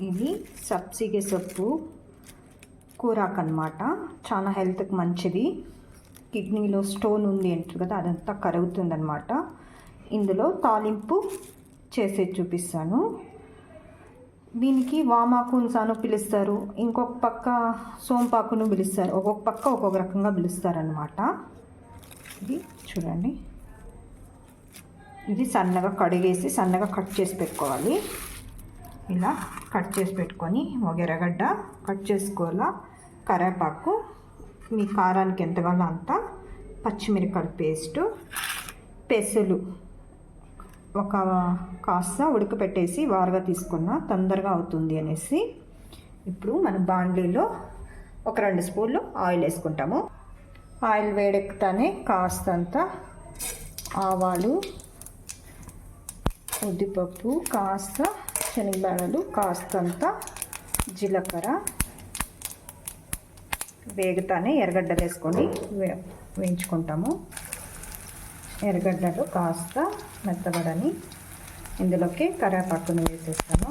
ఇది సబ్సిగే సొప్పు కూరాకు అనమాట చాలా హెల్త్కి మంచిది. కిడ్నీలో స్టోన్ ఉంది అంటారు కదా అదంతా కరుగుతుందనమాట ఇందులో తాలింపు చేసేది చూపిస్తాను. దీనికి వామాకున్స్ సాను పిలుస్తారు. ఇంకొక పక్క సోంపాకును పిలుస్తారు. ఒక్కొక్క పక్క ఒక్కొక్క రకంగా పిలుస్తారనమాట ఇది చూడండి. ఇది సన్నగా కడిగేసి సన్నగా కట్ చేసి పెట్టుకోవాలి. ఇలా కట్ చేసి పెట్టుకొని ఒక ఎర్రగడ్డ కట్ చేసుకోవాలా. కరేపాకు మీ కారానికి ఎంత కావాలో అంత పచ్చిమిరపకాయ పేస్టు పెసలు ఒక కాస్త ఉడకపెట్టేసి వారుగా తీసుకున్న తొందరగా అవుతుంది అనేసి ఇప్పుడు మన బాండ్లీలో ఒక రెండు స్పూన్లు ఆయిల్ వేసుకుంటాము. ఆయిల్ వేడెక్కుతానే కాస్తంత ఆవాలు ఉద్దిపప్పు కాస్త శనగబేడలు కాస్తంత జీలకర్ర వేగుతానే ఎర్రగడ్డలు వేసుకొని వేయించుకుంటాము. ఎర్రగడ్డలు కాస్త మెత్తబడని ఇందులోకి కరివేపాకును వేసేస్తాము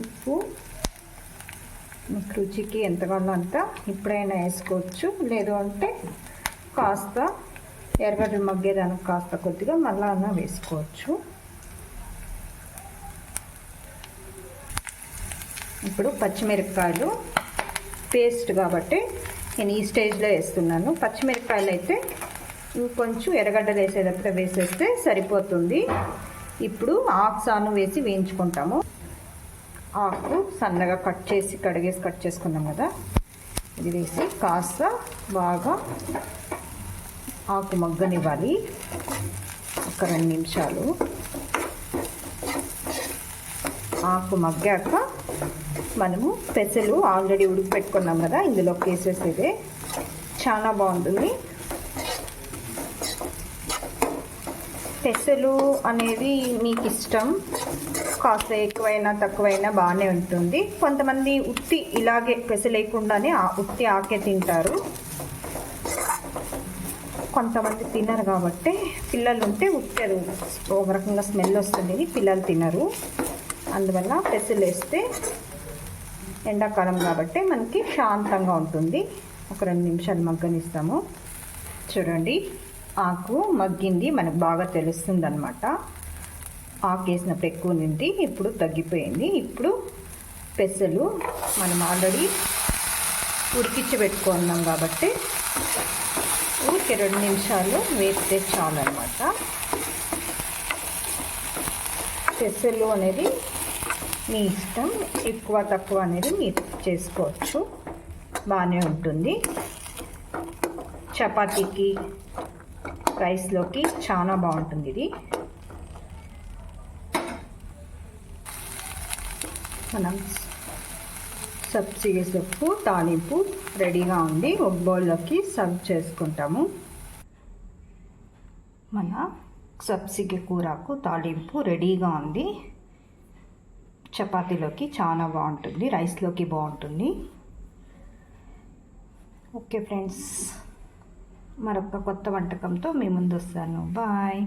ఉప్పు మీకు రుచికి ఎంత కావాలో అంత ఇప్పుడైనా వేసుకోవచ్చు. లేదు అంటే కాస్త ఎర్రగడ్డలు మగ్గేదానికి కాస్త కొద్దిగా మళ్ళా అన్న వేసుకోవచ్చు. ఇప్పుడు పచ్చిమిరపకాయలు పేస్ట్ కాబట్టి నేను ఈ స్టేజ్లో వేస్తున్నాను. పచ్చిమిరపకాయలు అయితే ఇంకొంచెం ఎర్రగడ్డలు వేసేటప్పుడు వేసేస్తే సరిపోతుంది. ఇప్పుడు ఆక్సాను వేసి వేయించుకుంటాము. ఆకు సన్నగా కట్ చేసి కడిగేసి కట్ చేసుకున్నాం కదా. ఇది వేసి కాస్త బాగా ఆకు మగ్గనివ్వాలి. ఒక రెండు నిమిషాలు. ఆకు మగ్గాక మనము పెసలు ఆల్రెడీ ఉడికి పెట్టుకున్నాం కదా ఇందులోకి ఇదే చాలా బాగుంటుంది. పెసలు అనేది మీకు ఇష్టం. కాస్త ఎక్కువైనా తక్కువైనా బాగానే ఉంటుంది. కొంతమంది ఉత్తి ఇలాగే పెసలేకుండానే ఉత్తి ఆకే తింటారు. కొంతమంది తినరు కాబట్టి పిల్లలు ఉంటే ఉత్తి ఒక రకంగా స్మెల్ వస్తుంది పిల్లలు తినరు. అందువల్ల పెసలు వేస్తే ఎండాకాలం కాబట్టి మనకి శాంతంగా ఉంటుంది. ఒక రెండు నిమిషాలు మగ్గనిస్తాము. చూడండి ఆకు మగ్గింది మనకు బాగా తెలుస్తుంది అనమాట ఆఫ్ చేసినప్పుడు ఎక్కువ నిండి ఇప్పుడు తగ్గిపోయింది. ఇప్పుడు పెసలు మనం ఆల్రెడీ ఉడికించి పెట్టుకున్నాం కాబట్టి ఊరికి రెండు నిమిషాలు వేస్తే చాలన్నమాట. పెసలు అనేది మీ ఇష్టం ఎక్కువ తక్కువ అనేది మీరు చేసుకోవచ్చు. బాగానే ఉంటుంది. చపాతీకి రైస్లోకి చాలా బాగుంటుంది ఇది. మనం సబ్సిడీ సొప్పు తాలింపు రెడీగా ఉంది ఒక బౌల్లోకి సర్వ్ చేసుకుంటాము. మన సబ్సిడి కూరకు తాలింపు రెడీగా ఉంది. చపాతీలోకి చాలా బాగుంటుంది రైస్లోకి బాగుంటుంది. ఓకే ఫ్రెండ్స్ మరొక కొత్త వంటకంతో మీ ముందు వస్తాను. బాయ్.